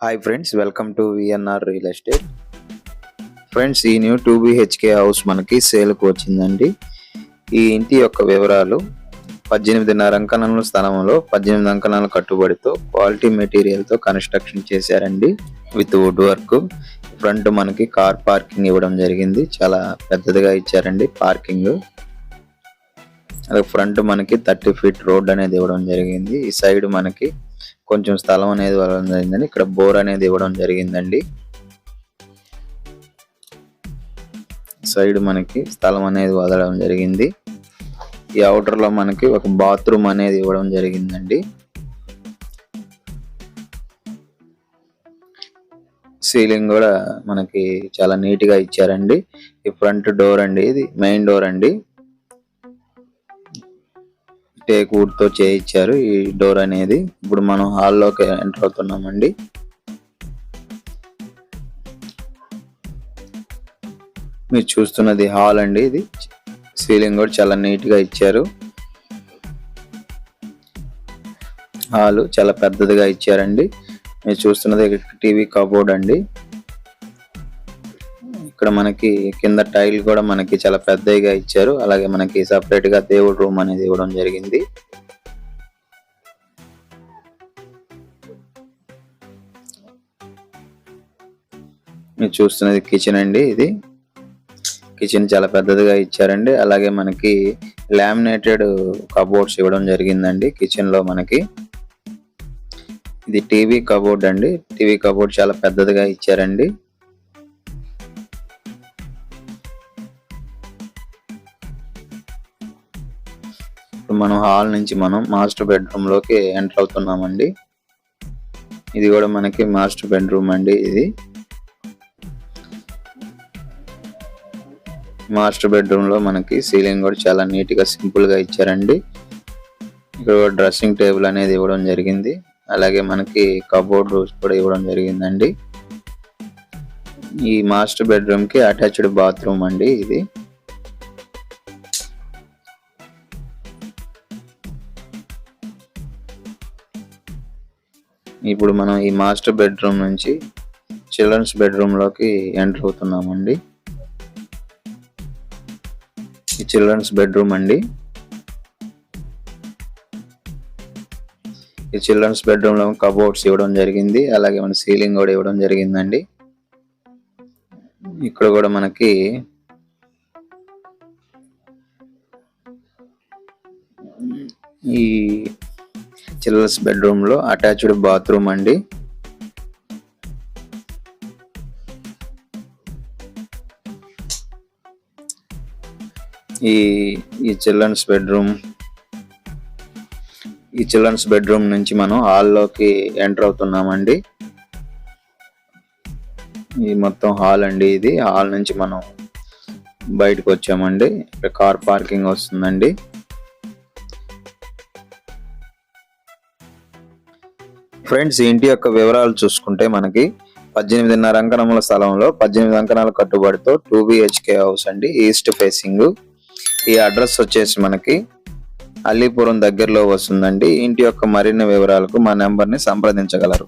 Hi friends welcome to VNR real estate friends ఈ new two BHK house మనకి సేల్కు వచ్చిందండి. ఈ ఇంటి యొక్క వివరాలు పద్దెనిమిదిన్నర అంకణంలో స్థలంలో పద్దెనిమిది అంకణాల కట్టుబడితో క్వాలిటీ మెటీరియల్తో కన్స్ట్రక్షన్ చేశారండి. విత్ వుడ్ వర్క్ ఫ్రంట్ మనకి కార్ పార్కింగ్ ఇవ్వడం జరిగింది. చాలా పెద్దదిగా ఇచ్చారండి పార్కింగ్ అదే ఫ్రంట్ మనకి థర్టీ ఫీట్ రోడ్ అనేది ఇవ్వడం జరిగింది. ఈ సైడ్ మనకి కొంచెం స్థలం అనేది ఇవ్వడం జరిగిందండి ఇక్కడ బోర్ అనేది ఇవ్వడం జరిగిందండి. సైడ్ మనకి స్థలం అనేది వదలడం జరిగింది. ఈ అవుటర్లో మనకి ఒక బాత్రూమ్ అనేది ఇవ్వడం జరిగిందండి. సీలింగ్ కూడా మనకి చాలా నీట్గా ఇచ్చారండి. ఈ ఫ్రంట్ డోర్ అండి ఇది మెయిన్ డోర్ అండి. టేక్ వుడ్తో చేయించారు ఈ డోర్ అనేది. ఇప్పుడు మనం హాల్లోకి ఎంటర్ అవుతున్నామండి. మీరు చూస్తున్నది హాల్ అండి ఇది. సీలింగ్ కూడా చాలా నీట్గా ఇచ్చారు. హాల్ చాలా పెద్దదిగా ఇచ్చారండి. మీరు చూస్తున్నది టీవీ కబోర్డ్ అండి. ఇక్కడ మనకి కింద టైల్ కూడా మనకి చాలా పెద్దగా ఇచ్చారు. అలాగే మనకి సపరేట్గా దేవుడు రూమ్ అనేది ఇవ్వడం జరిగింది. మీరు చూస్తున్నది కిచెన్ అండి ఇది. కిచెన్ చాలా పెద్దదిగా ఇచ్చారండి. అలాగే మనకి లామినేటెడ్ కబోర్డ్స్ ఇవ్వడం జరిగిందండి కిచెన్లో మనకి. ఇది టీవీ కబోర్డ్ అండి. టీవీ కబోర్డ్ చాలా పెద్దదిగా ఇచ్చారండి. మనం హాల్ నుంచి మనం మాస్టర్ బెడ్రూమ్లోకి ఎంటర్ అవుతున్నామండి. ఇది కూడా మనకి మాస్టర్ బెడ్రూమ్ అండి ఇది. మాస్టర్ బెడ్రూమ్లో మనకి సీలింగ్ కూడా చాలా నీట్గా సింపుల్గా ఇచ్చారండి. ఇక్కడ డ్రెస్సింగ్ టేబుల్ అనేది ఇవ్వడం జరిగింది. అలాగే మనకి కబోర్డ్ రూమ్స్ కూడా ఇవ్వడం జరిగిందండి. ఈ మాస్టర్ బెడ్రూమ్కి అటాచ్డ్ బాత్రూమ్ అండి ఇది. ఇప్పుడు మనం ఈ మాస్టర్ బెడ్రూమ్ నుంచి చిల్డ్రన్స్ బెడ్రూమ్లోకి ఎంటర్ అవుతున్నామండి. ఈ చిల్డ్రన్స్ బెడ్రూమ్ అండి. ఈ చిల్డ్రన్స్ బెడ్రూమ్లో కబోర్డ్స్ ఇవ్వడం జరిగింది అలాగే మన సీలింగ్ కూడా ఇవ్వడం జరిగిందండి. ఇక్కడ కూడా మనకి ఈ చిల్డ్రన్స్ బెడ్రూమ్లో అటాచ్డ్ బాత్రూమ్ అండి. ఈ ఈ చిల్డ్రన్స్ బెడ్రూమ్ ఈ చిల్డ్రన్స్ బెడ్రూమ్ నుంచి మనం హాల్లోకి ఎంటర్ అవుతున్నామండి. ఈ మొత్తం హాల్ అండి ఇది. హాల్ నుంచి మనం బయటకు వచ్చామండి. ఇక్కడ కార్ పార్కింగ్ వస్తుందండి. ఫ్రెండ్స్ ఇంటి యొక్క వివరాలు చూసుకుంటే మనకి పద్దెనిమిదిన్నర అంకణముల స్థలంలో పద్దెనిమిది అంకణాల కట్టుబడితో టూ బిహెచ్కే హౌస్ అండి ఈస్ట్ ఫేసింగ్ ఈ అడ్రస్ వచ్చేసి మనకి అల్లీపురం దగ్గరలో వస్తుందండి. ఇంటి యొక్క మరిన్ని వివరాలకు మా నెంబర్ని సంప్రదించగలరు.